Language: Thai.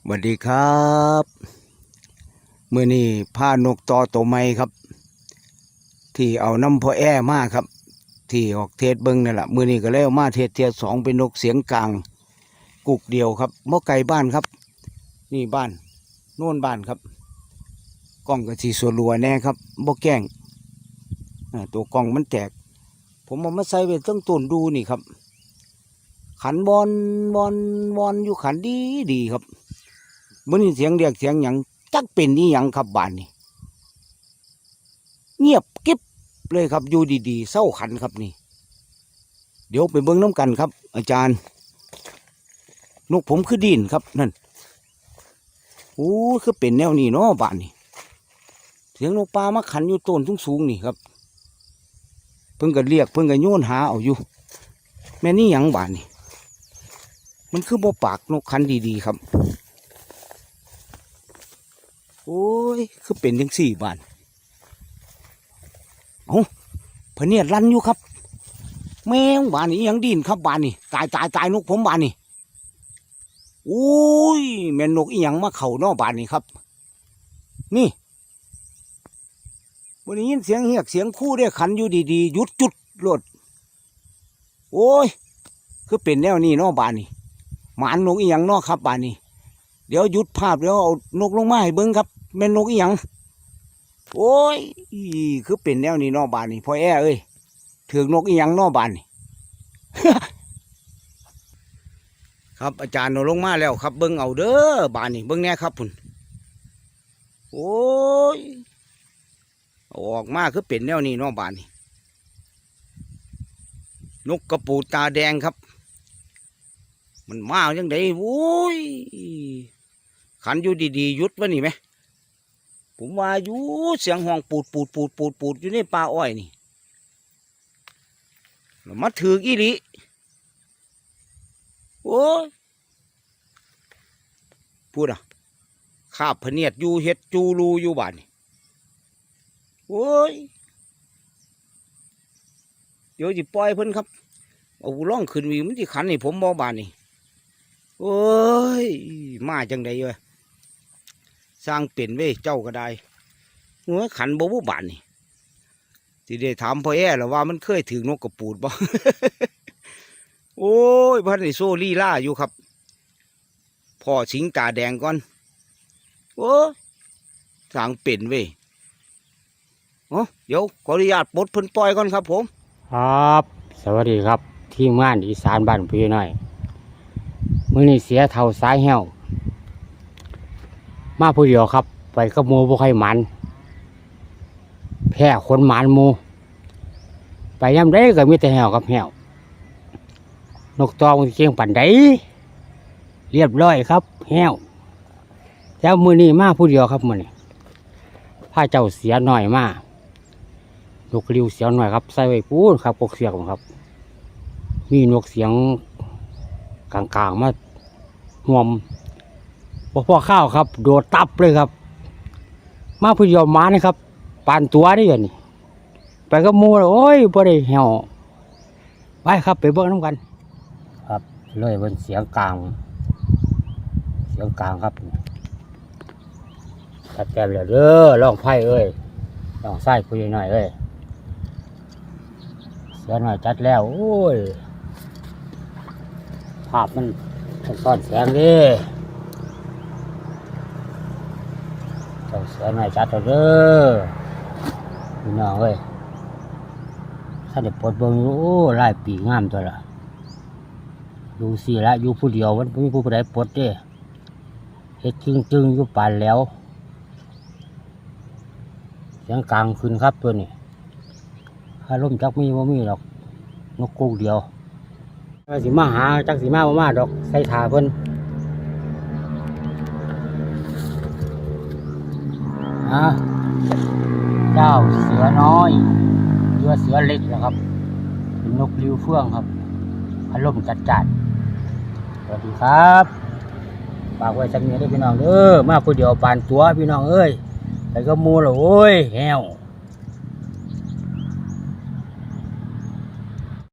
สวัสดีครับเมื่อนี้ผ้านกตอตัวไม้ครับ ที่เอาน้ำพอแอ้มาครับ ที่ออกเทศเบิงนั่นแหละมื่อนี้ก็เลยเอามาเทศเทียสองเป็นนกเสียงกลาง กุกเดียวครับเมื่อไก่บ้านครับ นี่บ้านโน่นบ้านครับกล้องกระสีส่วนรัวแน่ครับบ่แกล้งตัวกล้องมันแตก ผมเอามาใส่ไว้ตั้งต้นดูนี่ครับ ขันบอลบอลบอลอยู่ขันดีดีครับ มื่อนี้เสียงเรียกเสียงหยังจักเป็นนี่ยังครับบ้านนี่เงียบกิ๊บเลยครับอยู่ดีๆเศร้าขันครับนี่ เดี๋ยวไปเบิ้งน้ำกันครับ อาจารย์นกผมคือดินครับนั่นโอ้คือเป็นแนวนี้เนาะบ้านนี่เสียงนกปลามาขันอยู่ต้นสูงนี่ครับ เพิ่งก็เรียกเพิ่งก็โยนหาเอาอยู่ แม่นี่หยังบ้านนี่มันคือบ่ปากนกคันดีๆครับ โอ้ย คือเป็นยังสี่บานเอาพเนียดรันอยู่ครับ แมงบานนี่ยังดินครับบานนี่ตายตายตายนกผมบานนี่โอ้ยแม่นนกอีหยังมาเข่านอกบานนี่ครับ นี่วันนี้ยินเสียงเฮียกเสียงคู่ได้ขันอยู่ดีๆหยุดจุดโลดโอ้ย คือเป็นแนวนี้นอกบานนี่หมานนกอีหยังนอกครับบานนี้ เดี๋ยวหยุดภาพเดี๋ยวเอานกลงมาให้เบิ้งครับแม่นนกอีหยังโอ้ยคือเป็นแนวนี้นอกบานนี่พ่อแอ้เอ้ยถือนกอีหยังนอกบานนี่ครับอาจารย์เอาลงมาแล้วครับ เบิ้งเอาเด้อบานนี่เบิ้งแน่ครับพุ่นโอ้ยออกมาคือเป็นแนวนี้นอกบานนี่นกกระปูตาแดงครับ มันมาจังไดโว้ย ขันอยู่ดีๆยุดวะนี่ไหมผมว่าอยู่เสียงห้องปูดปูดปูดปูดปูดอยู่ในป่าอ้อยนี่มาถือกอีหลิโอ้ยพูดอะข้าพเนียดอยู่เฮ็ดจูรูอยู่บ้านนี่โอ้ยเดี๋ยวจะปล่อยเพิ่นครับเอาล่องขึ้นวีมันจะขันให้ผมบ่บานนี่โอ้ยมาจังใดเว้ย สร้างเป็นเว้ยเจ้าก็ได้หัวขันบ่บุบานนี่ที่ได้ถามพ่อแอ่แล้วว่ามันเคยถือนกกระปูดบ่โอ้ยพันในโซลี่ล่าอยู่ครับพ่อสิงตาแดงก่อนโอ้สร้างเป็นเว้ยโอ้เดี๋ยวขออนุญาตปลดพิ่นปล่อยก่อนครับ ผม ครับ สวัสดีครับ ทีมงานอีสานบ้านพี่น้อยมื้อนี้เสียเท่าสายเหี่ยว มาผู้เดียวครับ ไปกับมูบ่ใครหมันแพ้คนหมันมู ไปยามใดก็มีแต่เหี่ยวกับเหี่ยวนกตอมันเก่งปั่นใดเรียบร้อยครับเหี่ยวแล้วมือนี้มาผู้เดียวครับมือนี้พาเจ้าเสียหน่อยมานกริวเสียงหน่อยครับใส่ไว้ปูนครับปกเสียงครับ มีนกเสียงกลางๆมาห่วม พอพ่อข้าวครับ โดดตับเลยครับ มาพูดยอมมานี่ครับปานตัวนี่กันนี่ไปกับหมูแล้วโอ้ยบ่ได้เหี่ยวไปครับ ไปเบิ่งน้ำกัน ครับเลยบนเสียงกลาง เสียงกลางครับตัดแต้มแล้วเด้อลองไพ่เอ้ยลองไส้คุยหน่อยเอ้ยเสือหน่อยจัดแล้ว โอ้ย ภาพมันซ่อนแสงดิ เจ้าเสือหน่อยจัดเด้อพี่น้องเอ้ยถ้าได้ปลดเบิ่งอยู่โอ้ลายปีงามตัวละดูสิละอยู่ผู้เดียวมันบ่มีผู้ใดปลดเด้เฮ็ดจึงจึงๆอยู่ปานแล้วเสียงกลางขึ้นครับตัวนี้ถ้าล่มจักมีบ่มีดอกนกกูเดียวว่าสิมาหาจักสิมาบ่มาดอกใส่ถาเพิ่น นะเจ้าเสือน้อยเรือเสือเล็กนะครับ เป็นนกริ้วเฟื่องครับอารมณ์จัดจัดสวัสดีครับฝากไว้สักนิดได้อพี่น้องเด้อมาคนเดียวปานตัวพี่น้องเอ้ยแต่ก็มูแล้วโอ้ยแหว